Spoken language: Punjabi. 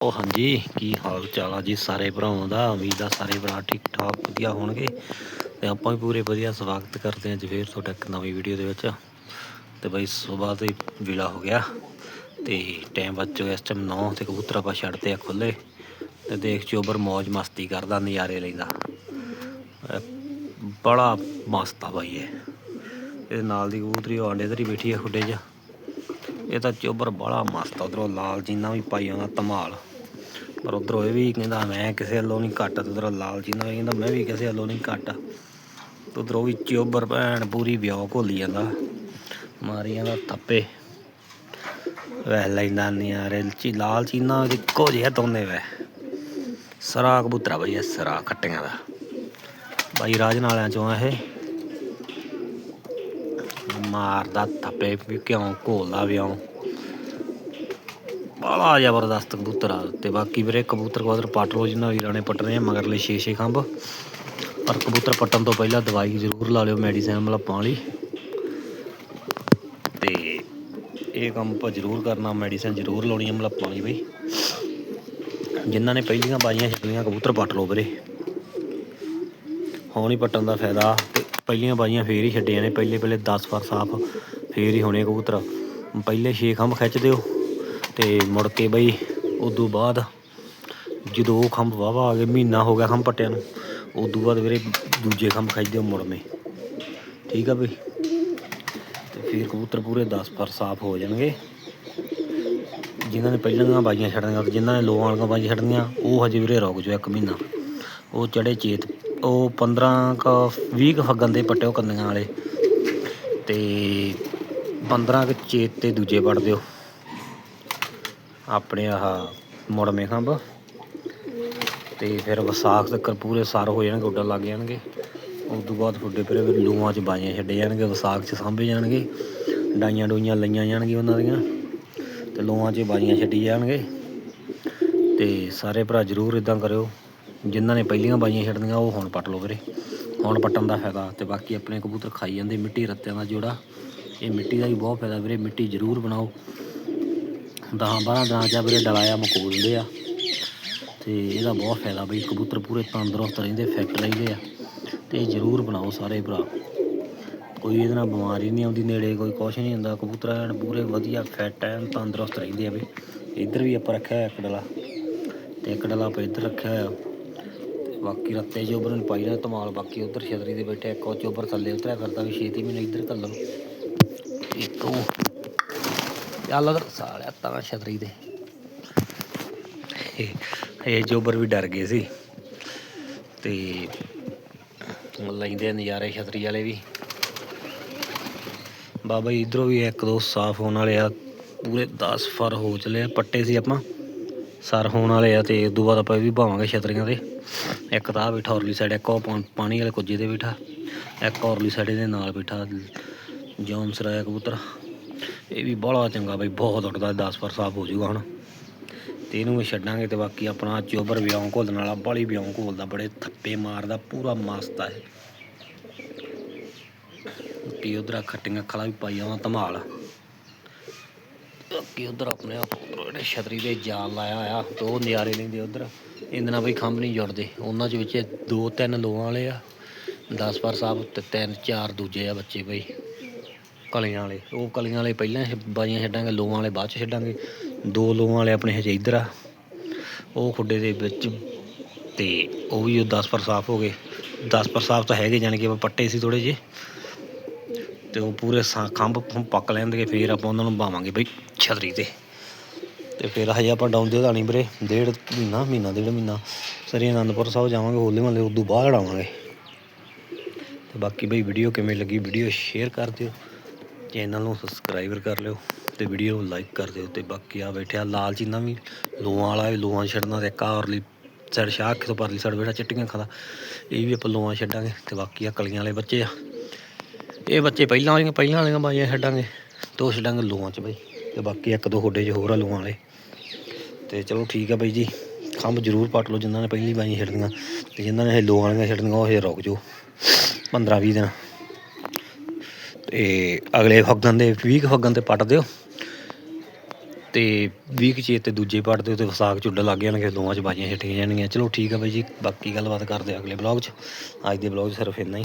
ਉਹ ਹਾਂਜੀ, ਕੀ ਹਾਲ ਚਾਲ ਆ ਜੀ ਸਾਰੇ ਭਰਾਵਾਂ ਦਾ? ਉਮੀਦ ਆ ਸਾਰੇ ਭਰਾ ਠੀਕ ਠਾਕ ਵਧੀਆ ਹੋਣਗੇ। ਤੇ ਆਪਾਂ ਵੀ ਪੂਰੇ ਵਧੀਆ ਸਵਾਗਤ ਕਰਦੇ ਹਾਂ ਜੀ ਫੇਰ ਤੁਹਾਡਾ ਇੱਕ ਨਵੀਂ ਵੀਡੀਓ ਦੇ ਵਿੱਚ। ਤੇ ਬਈ ਸਵੇਰ ਦੇ ਵੇਲਾ ਹੋ ਗਿਆ। ਤੇ ਟਾਈਮ ਵੱਜ ਚੁੱਕਿਆ ਇਸ ਟਾਈਮ 9 ਤੇ ਕਬੂਤਰ ਆਪਾਂ ਛੱਡਦੇ ਆ ਖੁੱਲੇ ਤੇ ਦੇਖ ਚੋਬਰ ਮौज ਮਸਤੀ ਕਰਦਾ, ਨਜ਼ਾਰੇ ਲੈਂਦਾ। ਬੜਾ ਮਸਤ ਆ ਬਾਈ ਇਹ। ਇਹਦੇ ਨਾਲ ਦੀ ਕਬੂਤਰੀ ਉਹ ਆਂਡੇ ਤੇ ਹੀ ਬੈਠੀ ਆ ਖੁੱਡੇ 'ਚ। ਇਹ ਤਾਂ ਚੋਬਰ ਬੜਾ ਮਸਤ ਆ, ਉਧਰੋਂ ਲਾਲ ਜੀਨਾ ਵੀ ਪਾਈ ਆਉਂਦਾ ਧਮਾਲ। ਪਰ ਉਧਰੋਂ ਇਹ ਵੀ ਕਹਿੰਦਾ ਮੈਂ ਕਿਸੇ ਵੱਲੋਂ ਨਹੀਂ ਘੱਟ, ਤੇ ਉਧਰੋਂ ਲਾਲ ਜੀਨਾ ਵੀ ਕਹਿੰਦਾ ਮੈਂ ਵੀ ਕਿਸੇ ਵੱਲੋਂ ਨਹੀਂ ਘੱਟ। ਤੇ ਉਧਰੋਂ ਵੀ ਚੋਬਰ ਭੈਣ ਪੂਰੀ ਵਿਆਹ ਘੋਲੀ ਜਾਂਦਾ, ਮਾਰੀਆਂ ਦਾ ਥੱਪੇ। ਵੈ ਲੈਂਦਾ ਨਿਆਰੇ ਚੀ ਲਾਲ ਚੀਨਾ ਉਹਦੇ ਇੱਕੋ ਜਿਹਾ ਦੋਨੇ ਵੈ। ਸਰਾ ਕਬੂਤਰਾ ਬਈ, ਇਹ ਸਰਾ ਖੱਟੀਆਂ ਦਾ। ਬਾਈ ਰਾਜ ਨਾਲਿਆਂ ਚੋਂ ਇਹ। ਮਾਰਦਾ ਥੱਪੇ ਵੀ ਕਿਉਂ ਘੋਲਦਾ ਵਿਆਹ ਬੜਾ ਜ਼ਬਰਦਸਤ ਕਬੂਤਰ ਆ ਤੇ ਬਾਕੀ ਵੀਰੇ ਕਬੂਤਰ ਕਬੂਤਰ ਪੱਟ ਲਓ, ਜਿੰਨਾ ਵੀਰਾਂ ਨੇ ਪੱਟਣੇ ਆ, ਮਗਰਲੇ 6-6 ਖੰਭ। ਪਰ ਕਬੂਤਰ ਪੱਟਣ ਤੋਂ ਪਹਿਲਾਂ ਦਵਾਈ ਜ਼ਰੂਰ ਲਾ ਲਿਓ ਮੈਡੀਸਨ ਮਤਲਬ ਪਾਣ ਲਈ। ਤੇ ਇਹ ਕੰਮ ਆਪਾਂ ਜ਼ਰੂਰ ਕਰਨਾ, ਮੈਡੀਸਨ ਜ਼ਰੂਰ ਲਾਉਣੀ ਆ ਮਤਲਬ ਪਾਣੀ ਬਈ। ਜਿਨ੍ਹਾਂ ਨੇ ਪਹਿਲੀਆਂ ਬਾਜੀਆਂ ਛੱਡੀਆਂ ਕਬੂਤਰ ਪੱਟ ਲੋ ਵੀਰੇ। ਹੁਣ ਪੱਟਣ ਦਾ ਫਾਇਦਾ। ਤੇ ਪਹਿਲੀਆਂ ਬਾਜੀਆਂ ਫੇਰ ਹੀ ਛੱਡੀਆਂ ਨੇ, ਪਹਿਲੇ ਪਹਿਲੇ 10 ਵਾਰ ਸਾਫ਼ ਫੇਰ ਹੀ ਹੋਣੇ ਕਬੂਤਰ। ਪਹਿਲੇ 6 ਖੰਭ ਖਿੱਚ ਦਿਓ ਤੇ ਮੁੜ ਕੇ ਬਈ ਉਦੋਂ ਬਾਅਦ ਜਦੋਂ ਉਹ ਖੰਭ ਵਾਵਾ ਆ ਗਏ, ਮਹੀਨਾ ਹੋ ਗਿਆ ਖੰਭ ਪੱਟਿਆਂ ਨੂੰ, ਉਦੋਂ ਬਾਅਦ ਵੀਰੇ ਦੂਜੇ ਖੰਭ ਖਿੱਚ ਦਿਓ ਮੁੜਵੇਂ ਠੀਕ ਆ ਬਈ? ਤੇ ਫਿਰ ਕਬੂਤਰ ਪੂਰੇ 10 ਪਰ ਸਾਫ਼ ਹੋ ਜਾਣਗੇ। ਜਿਨ੍ਹਾਂ ਨੇ ਪਹਿਲਾਂ ਬਾਈਆਂ ਛੱਡਣੀਆਂ ਤੇ ਜਿਨ੍ਹਾਂ ਨੇ ਲੋਆਂ ਵਾਲੀਆਂ ਬਾਈਆਂ ਛੱਡਣੀਆਂ, ਉਹ ਹਜੇ ਵੀਰੇ ਰੁਕ ਜਾਓ ਇੱਕ ਮਹੀਨਾ। ਉਹ ਚੜੇ ਚੇਤ ਉਹ 15 ਕ 20 ਕ ਫੱਗਣ ਦੇ ਪੱਟਿਓ ਕੰਨੀਆਂ ਵਾਲੇ। ਤੇ 15 ਕ ਚੇਤ ਤੇ ਦੂਜੇ ਪੱਟ ਦਿਓ। ਆਪਣੇ ਆਹ ਮੁੜਮੇ ਖੰਭ। ਤੇ ਫਿਰ ਵਿਸਾਖ ਤੱਕ ਪੂਰੇ ਸਾਰ ਹੋ ਜਾਣਗੇ, ਉੱਡਣ ਲੱਗ ਜਾਣਗੇ। ਉਸ ਤੋਂ ਬਾਅਦ ਫੁੱਡੇ ਫਿਰ ਲੂਆਂ 'ਚ ਬਾਜੀਆਂ ਛੱਡੇ ਜਾਣਗੇ, ਵਿਸਾਖ 'ਚ ਸਾਂਭੇ ਜਾਣਗੇ। ਡਾਈਆਂ ਡੂਈਆਂ ਲਈਆਂ ਜਾਣਗੀਆਂ ਉਹਨਾਂ ਦੀਆਂ। ਤੇ ਲੂਆਂ 'ਚ ਬਾਜੀਆਂ ਛੱਡੀ ਜਾਣਗੇ। ਤੇ ਸਾਰੇ ਭਰਾ ਜ਼ਰੂਰ ਇਦਾਂ ਕਰਿਓ। ਜਿਨ੍ਹਾਂ ਨੇ ਪਹਿਲੀਆਂ ਬਾਜੀਆਂ ਛੱਡਣੀਆਂ, ਉਹ ਹੁਣ ਪੱਟ ਲਓ ਵੀਰੇ। ਹੁਣ ਪੱਟਣ ਦਾ ਫਾਇਦਾ ਤੇ ਬਾਕੀ ਆਪਣੇ ਕਬੂਤਰ ਖਾਈ ਜਾਂਦੇ ਮਿੱਟੀ ਰੱਤਿਆਂ ਦਾ ਜੋੜਾ। ਇਹ ਮਿੱਟੀ ਦਾ ਵੀ ਬਹੁਤ ਫਾਇਦਾ ਵੀਰੇ, ਮਿੱਟੀ ਜ਼ਰੂਰ ਬਣਾਓ। ਦਹਾਂ ਬਾਰਾਂ ਦਿਨਾਂ 'ਚ ਵੀਰੇ, ਡਲਾਇਆ ਮਕੋ ਦਿੰਦੇ ਆ। ਤੇ ਇਹਦਾ ਬਹੁਤ ਫਾਇਦਾ ਬਈ, ਕਬੂਤਰ ਪੂਰੇ ਤੰਦਰੁਸਤ ਰਹਿੰਦੇ, ਫਿੱਟ ਰਹਿੰਦੇ ਆ। ਤੇ ਇਹ ਜ਼ਰੂਰ ਬਣਾਓ ਸਾਰੇ ਭਰਾ। ਕੋਈ ਇਹਦੇ ਨਾਲ ਬਿਮਾਰੀ ਨਹੀਂ ਆਉਂਦੀ, ਨੇੜੇ ਕੋਈ ਕੁਛ ਨਹੀਂ ਹੁੰਦਾ। ਕਬੂਤਰ ਐਨ ਪੂਰੇ ਵਧੀਆ, ਫਿੱਟ ਐਨ ਤੰਦਰੁਸਤ ਰਹਿੰਦੇ ਆ ਬਈ। ਇੱਧਰ ਵੀ ਆਪਾਂ ਰੱਖਿਆ ਹੋਇਆ ਇੱਕ ਡਲਾ। ਤੇ ਇੱਕ ਡਲਾ ਆਪਾਂ ਇੱਧਰ ਰੱਖਿਆ ਹੋਇਆ। ਬਾਕੀ ਰੱਤੇ ਜੋਬਰ ਨੂੰ ਪਾਈ ਦਾ ਧਮਾਲ, ਬਾਕੀ ਉਧਰ ਛਤਰੀ ਦੇ ਬੈਠੇ, ਇੱਕ ਉਹ ਚੋਬਰ ਥੱਲੇ ਉਤਰਿਆ ਫਿਰਦਾ ਵੀ ਛੇਤੀ ਮੈਨੂੰ ਇੱਧਰ ਘੱਲੋ ਇੱਕ ਉਹ। ਚੱਲ ਉਧਰ ਸਾਲਿਆ ਤਾਂ ਛਤਰੀ ਦੇ ਇਹ- ਜੋਬਰ ਵੀ ਡਰ ਗਏ ਸੀ। ਤੇ ਲੈਂਦੇ ਆ ਨਜ਼ਾਰੇ ਛਤਰੀ ਵਾਲੇ ਵੀ। ਬਾਬਾ ਜੀ, ਇਧਰੋਂ ਵੀ ਇੱਕ ਦੋ ਸਾਫ਼ ਹੋਣ ਵਾਲੇ ਆ। ਪੂਰੇ 10 ਫਰ ਹੋ ਚਲੇ ਪੱਟੇ ਸੀ ਆਪਾਂ। ਸਰ ਹੋਣ ਵਾਲੇ ਆ ਤੇ ਉਦੋਂ ਬਾਅਦ ਆਪਾਂ ਇਹ ਵੀ ਭਾਵਾਂਗੇ ਛਤਰੀਆਂ ਦੇ ਇੱਕ ਤਾਂ ਆਹ ਬੈਠਾ ਔਰਲੀ ਸਾਈਡ ਇੱਕ ਉਹ ਪਾ- ਪਾਣੀ ਵਾਲੇ ਕੁੱਜੇ ਤੇ ਬੈਠਾ। ਇੱਕ ਔਰਲੀ ਸਾਈਡ ਦੇ ਨਾਲ ਬੈਠਾ ਜੌਨ ਸਰਾਇਆ ਕਬੂਤਰ। ਇਹ ਵੀ ਬੜਾ ਚੰਗਾ ਬਈ, ਬਹੁਤ ਉੱਡਦਾ 10 ਫਰ ਸਾਫ਼ ਹੋ ਜਾਊਗਾ ਹੁਣ। ਤੇ ਇਹਨੂੰ ਵੀ ਛੱਡਾਂਗੇ ਤੇ ਬਾਕੀ ਆਪਣਾ ਚੋਬਰ ਵਿਆਹ ਘੋਲਣ ਵਾਲਾ, ਬਾਲੀ ਵਿਆਹ ਘੋਲਦਾ, ਬੜੇ ਥੱਪੇ ਮਾਰਦਾ, ਪੂਰਾ ਮਸਤ ਆ ਇਹ। ਕੀ ਉਧਰ ਖੱਟੀਆਂ ਖਲਾ ਵੀ ਪਾਈ ਆਵਾਂ ਧਮਾਲ। ਕੀ ਉਧਰ ਆਪਣੇ ਆਪ ਉਹਨੇ ਛਤਰੀ ਦੇ ਜਾਲ ਲਾਇਆ ਹੋਇਆ, ਤੇ ਉਹ ਨਜ਼ਾਰੇ ਲੈਂਦੇ ਉਧਰ। ਇਹਦੇ ਨਾਲ ਬਈ ਖੰਭ ਨਹੀਂ ਜੁੜਦੇ। ਉਹਨਾਂ ਚ ਵਿੱਚ ਦੋ ਤਿੰਨ ਲੋਆਂ ਵਾਲੇ ਆ 10 ਪਰ ਸਾਹਿਬ ਤੇ ਤਿੰਨ ਚਾਰ ਦੂਜੇ ਆ ਬੱਚੇ ਬਈ, ਕਲੀਆਂ ਵਾਲੇ। ਉਹ ਕਲੀਆਂ ਵਾਲੇ ਪਹਿਲਾਂ ਬਾਈਆਂ ਛੱਡਾਂਗੇ ਲੋਆਂ ਵਾਲੇ ਬਾਅਦ ਚ ਛੱਡਾਂਗੇ। ਦੋ ਲੋਆਂ ਵਾਲੇ ਆਪਣੇ ਹਜੇ ਇੱਧਰ ਆ। ਉਹ ਖੁੱਡੇ ਦੇ ਵਿੱਚ ਤੇ ਉਹ ਵੀ ਉਹ 10 ਪਰ ਸਾਫ਼ ਹੋ ਗਏ। 10 ਪਰ ਸਾਫ਼ ਤਾਂ ਹੈਗੇ, ਜਾਣੀ ਕਿ ਆਪਾਂ ਪੱਟੇ ਸੀ ਥੋੜੇ ਜਿਹੇ। ਤੇ ਉਹ ਪੂਰੇ ਸਾ- ਖੰਭ ਖੁੰਭ ਪੱਕ ਲੈਣਗੇ, ਫੇਰ ਆਪਾਂ ਉਹਨਾਂ ਨੂੰ ਬਾਵਾਂਗੇ ਬਈ ਛਤਰੀ ਤੇ। ਤੇ ਫਿਰ ਹਜੇ ਆਪਾਂ ਡਾਉਂਦੇ ਤਾਂ ਨਹੀਂ ਵੀਰੇ, ਡੇਢ ਮਹੀਨਾ ਮਹੀਨਾ, ਡੇਢ ਮਹੀਨਾ। ਸਰੀ ਆਨੰਦਪੁਰ ਸਾਹਿਬ ਜਾਵਾਂਗੇ, ਹੋਲੇ ਮਹੱਲੇ ਉਦੋਂ ਬਾਅਦ ਆਵਾਂਗੇ ਤੇ ਬਾਕੀ ਬਈ ਵੀਡੀਓ ਕਿਵੇਂ ਲੱਗੀ ਵੀਡੀਓ ਸ਼ੇਅਰ ਕਰ ਦਿਓ। ਚੈਨਲ ਨੂੰ ਸਬਸਕ੍ਰਾਈਬਰ ਕਰ ਲਿਓ ਤੇ ਵੀਡੀਓ ਨੂੰ ਲਾਈਕ ਕਰ ਦਿਓ। ਤੇ ਬਾਕੀ ਆ ਬੈਠਿਆ ਲਾਲ ਚੀਨਾ ਵੀ, ਲੋਆਂ ਵਾਲਾ ਵੀ, ਲੋਆਂ ਛੱਡਣਾ ਤੇ ਇੱਕ ਆਹ ਔਰਲੀ ਸਾਈਡ ਸ਼ਾਹ ਤੋਂ ਪਰਲੀ ਸਾਈਡ ਬੈਠਾ ਚਿੱਟੀਆਂ ਖਾਂਦਾ ਇਹ ਵੀ ਆਪਾਂ ਲੋਆਂ ਛੱਡਾਂਗੇ। ਤੇ ਬਾਕੀ ਆ ਕਲੀਆਂ ਵਾਲੇ ਬੱਚੇ ਆ। ਇਹ ਬੱਚੇ ਪਹਿਲਾਂ ਵਾਲੀਆਂ ਪਹਿਲਾਂ ਵਾਲੀਆਂ ਬਾਈਆਂ ਛੱਡਾਂਗੇ। ਦੋ ਛੱਡਾਂਗੇ ਲੋਆਂ 'ਚ ਬਾਈ ਤੇ ਬਾਕੀ ਇੱਕ ਦੋ ਹੋਡੇ 'ਚ ਹੋਰ ਆ ਲੋਆਂ ਵਾਲੇ। ਤੇ ਚਲੋ ਠੀਕ ਆ ਬਾਈ ਜੀ। ਖੰਭ ਜ਼ਰੂਰ ਪੱਟ ਲਓ ਜਿਨ੍ਹਾਂ ਨੇ ਪਹਿਲੀ ਬਾਈਆਂ ਛੱਡਣੀਆਂ ਤੇ ਜਿਨ੍ਹਾਂ ਨੇ ਇਹ ਲੋਆਂ ਵਾਲੀਆਂ ਛੱਡਣੀਆਂ ਉਹ ਹਜੇ ਰੁਕ ਜਾਓ। 15 20 ਦਿਨ। ਤੇ ਅਗਲੇ ਫੱਗਣ ਦੇ 20 ਕੁ ਫੱਗਣ ਤੇ ਪੱਟ ਦਿਓ। ਤੇ 20 ਕੁ ਚੇਤ ਤੇ ਦੂਜੇ ਪਾਰਟ ਦੇ ਉੱਤੇ ਵਿਸਾਖ ਚੁੱਡ ਲੱਗ ਜਾਣਗੇ ਦੋਵਾਂ ਚ ਬਾਜੀਆਂ ਛੱਡੀਆਂ ਜਾਣਗੀਆਂ। ਚਲੋ ਠੀਕ ਆ ਬਾਈ ਜੀ, ਬਾਕੀ ਗੱਲਬਾਤ ਕਰਦੇ ਅਗਲੇ ਬਲੌਗ 'ਚ। ਅੱਜ ਦੇ ਬਲੌਗ 'ਚ ਸਿਰਫ ਇੰਨਾ ਹੀ।